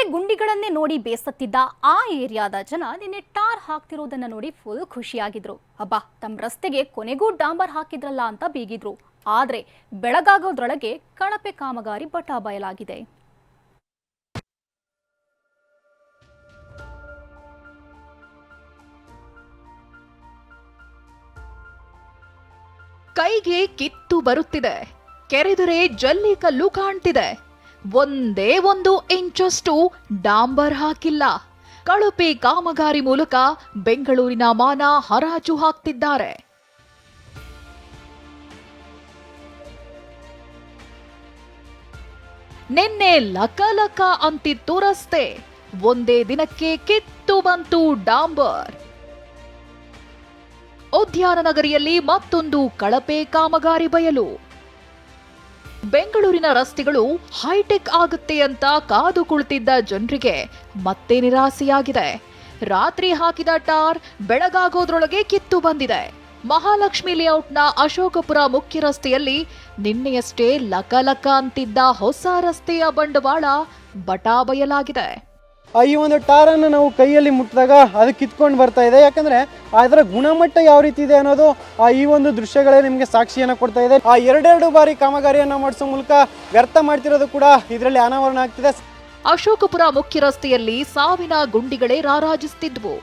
ರಸ್ತೆ ಗುಂಡಿಗಳನ್ನೇ ನೋಡಿ ಬೇಸತ್ತಿದ್ದ ಆ ಏರಿಯಾದ ಜನ ನಿನ್ನೆ ಟಾರ್ ಹಾಕ್ತಿರೋದನ್ನ ನೋಡಿ ಫುಲ್ ಖುಷಿಯಾಗಿದ್ರು. ಅಬ್ಬಾ ತಮ್ಮ ರಸ್ತೆಗೆ ಕೊನೆಗೂ ಡಾಂಬರ್ ಹಾಕಿದ್ರಲ್ಲ ಅಂತ ಬೀಗಿದ್ರು. ಆದ್ರೆ ಬೆಳಗಾಗೋದ್ರೊಳಗೆ ಕಳಪೆ ಕಾಮಗಾರಿ ಬಟಾ ಬಯಲಾಗಿದೆ. ಕೈಗೆ ಕಿತ್ತು ಬರುತ್ತಿದೆ. ಕೆರೆದರೆ ಜಲ್ಲಿ ಕಲ್ಲು ಕಾಣ್ತಿದೆ. ಒಂದೇ ಒಂದು ಇಂಚಷ್ಟು ಡಾಂಬರ್ ಹಾಕಿಲ್ಲ. ಕಳಪೆ ಕಾಮಗಾರಿ ಮೂಲಕ ಬೆಂಗಳೂರಿನ ಮಾನ ಹರಾಜು ಹಾಕ್ತಿದ್ದಾರೆ. ನಿನ್ನೆ ಲಕಲಕ ಲಕ ಅಂತಿತ್ತು ರಸ್ತೆ. ಒಂದೇ ದಿನಕ್ಕೆ ಕಿತ್ತು ಬಂತು ಡಾಂಬರ್. ಉದ್ಯಾನ ನಗರಿಯಲ್ಲಿ ಮತ್ತೊಂದು ಕಳಪೆ ಕಾಮಗಾರಿ ಬಯಲು. ಬೆಂಗಳೂರಿನ ರಸ್ತೆಗಳು ಹೈಟೆಕ್ ಆಗುತ್ತೆ ಅಂತ ಕಾದು ಕುಳಿತಿದ್ದ ಜನರಿಗೆ ಮತ್ತೆ ನಿರಾಸೆಯಾಗಿದೆ. ರಾತ್ರಿ ಹಾಕಿದ ಟಾರ್ ಬೆಳಗಾಗೋದ್ರೊಳಗೆ ಕಿತ್ತು ಬಂದಿದೆ. ಮಹಾಲಕ್ಷ್ಮಿ ಲೇಔಟ್ನ ಅಶೋಕಪುರ ಮುಖ್ಯ ರಸ್ತೆಯಲ್ಲಿ ನಿನ್ನೆಯಷ್ಟೇ ಲಕ ಲಕ ಅಂತಿದ್ದ ಹೊಸ ರಸ್ತೆಯ ಬಂಡವಾಳ ಬಟಾ ಬಯಲಾಗಿದೆ ಆ ಈ ಒಂದು ಟಾರನ್ನು ನಾವು ಕೈಯಲ್ಲಿ ಮುಟ್ಟಿದಾಗ ಅದು ಕಿತ್ಕೊಂಡು ಬರ್ತಾ ಇದೆ. ಯಾಕಂದ್ರೆ ಅದರ ಗುಣಮಟ್ಟ ಯಾವ ರೀತಿ ಇದೆ ಅನ್ನೋದು ಆ ಈ ಒಂದು ದೃಶ್ಯಗಳೇ ನಿಮಗೆ ಸಾಕ್ಷಿಯನ್ನು ಕೊಡ್ತಾ ಇದೆ. ಆ ಎರಡೆರಡು ಬಾರಿ ಕಾಮಗಾರಿಯನ್ನು ಮಾಡಿಸೋ ಮೂಲಕ ವ್ಯರ್ಥ ಮಾಡ್ತಿರೋದು ಕೂಡ ಇದರಲ್ಲಿ ಅನಾವರಣ ಆಗ್ತಿದೆ. ಅಶೋಕಪುರ ಮುಖ್ಯ ರಸ್ತೆಯಲ್ಲಿ ಸಾವಿನ ಗುಂಡಿಗಳೇ ರಾರಾಜಿಸುತ್ತಿದ್ವು.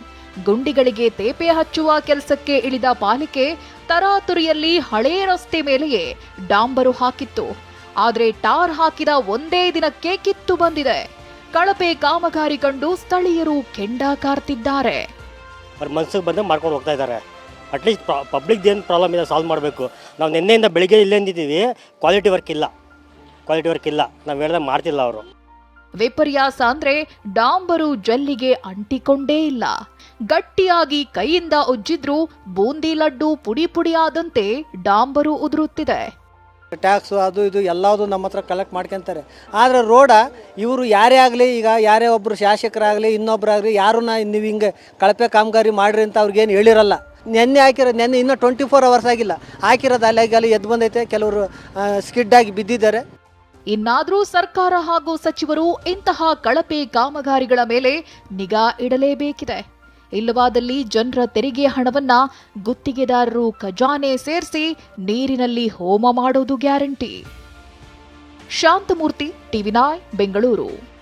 ಗುಂಡಿಗಳಿಗೆ ತೇಪೆ ಹಚ್ಚುವ ಕೆಲಸಕ್ಕೆ ಇಳಿದ ಪಾಲಿಕೆ ತರಾತುರಿಯಲ್ಲಿ ಹಳೇ ರಸ್ತೆ ಮೇಲೆಯೇ ಡಾಂಬರು ಹಾಕಿತ್ತು. ಆದರೆ ಟಾರ್ ಹಾಕಿದ ಒಂದೇ ದಿನಕ್ಕೆ ಕಿತ್ತು ಬಂದಿದೆ. ಕಳಪೆ ಕಾಮಗಾರಿ ಕಂಡು ಸ್ಥಳೀಯರು ಕೆಂಡ ಕಾರ್ತಿದ್ದಾರೆ. ಅವ್ರ ಮನ್ಸಿಗೆ ಬಂದು ಮಾಡ್ಕೊಂಡು ಹೋಗ್ತಾ ಇದ್ದಾರೆ. ಅಟ್ಲೀಸ್ಟ್ ಪಬ್ಲಿಕ್ ಏನು ಪ್ರಾಬ್ಲಮ್ ಇದೆ ಸಾಲ್ವ್ ಮಾಡಬೇಕು. ನಾವು ನಿನ್ನೆಯಿಂದ ಬೆಳಿಗ್ಗೆ ಇಲ್ಲೇ ಅಂದಿದ್ದೀವಿ ಕ್ವಾಲಿಟಿ ವರ್ಕ್ ಇಲ್ಲ. ಕ್ವಾಲಿಟಿ ವರ್ಕ್ ಇಲ್ಲ. ನಾವು ಹೇಳ್ದಾಗ ಮಾಡ್ತಿಲ್ಲ ಅವರು. ವಿಪರ್ಯಾಸ ಅಂದ್ರೆ ಡಾಂಬರು ಜಲ್ಲಿಗೆ ಅಂಟಿಕೊಂಡೇ ಇಲ್ಲ. ಗಟ್ಟಿಯಾಗಿ ಕೈಯಿಂದ ಉಜ್ಜಿದ್ರೂ ಬೂಂದಿ ಲಡ್ಡು ಪುಡಿ ಪುಡಿಯಾದಂತೆ ಡಾಂಬರು ಉದುರುತ್ತಿದೆ. ಟ್ಯಾಕ್ಸು ಅದು ಇದು ಎಲ್ಲದು ನಮ್ಮ ಹತ್ರ ಕಲೆಕ್ಟ್ ಮಾಡ್ಕೊಂತಾರೆ. ಆದರೆ ರೋಡ ಇವರು ಯಾರೇ ಆಗಲಿ, ಈಗ ಯಾರೇ ಒಬ್ಬರು ಶಾಸಕರಾಗಲಿ ಇನ್ನೊಬ್ಬರಾಗಲಿ ಯಾರನ್ನ ನೀವು ಹಿಂಗೆ ಕಳಪೆ ಕಾಮಗಾರಿ ಮಾಡ್ರಿ ಅಂತ ಅವ್ರಿಗೇನು ಹೇಳಿರಲ್ಲ. ನೆನ್ನೆ ಹಾಕಿರೋದು ನೆನ್ನೆ ಇನ್ನೂ ಟ್ವೆಂಟಿ ಫೋರ್ ಅವರ್ಸ್ ಆಗಿಲ್ಲ. ಹಾಕಿರೋದು ಅಲ್ಲಿ ಎದ್ದು ಬಂದೈತೆ, ಕೆಲವರು ಸ್ಕಿಡ್ ಆಗಿ ಬಿದ್ದಿದ್ದಾರೆ. ಇನ್ನಾದರೂ ಸರ್ಕಾರ ಹಾಗೂ ಸಚಿವರು ಇಂತಹ ಕಳಪೆ ಕಾಮಗಾರಿಗಳ ಮೇಲೆ ನಿಗಾ ಇಡಲೇಬೇಕಿದೆ. ಇಲ್ಲವಾದಲ್ಲಿ ಜನರ ತೆರಿಗೆ ಹಣವನ್ನ ಗುತ್ತಿಗೆದಾರರು ಖಜಾನೆ ಸೇರಿಸಿ ನೀರಿನಲ್ಲಿ ಹೋಮ ಮಾಡೋದು guarantee. Shantamurthy TV nine Bengaluru.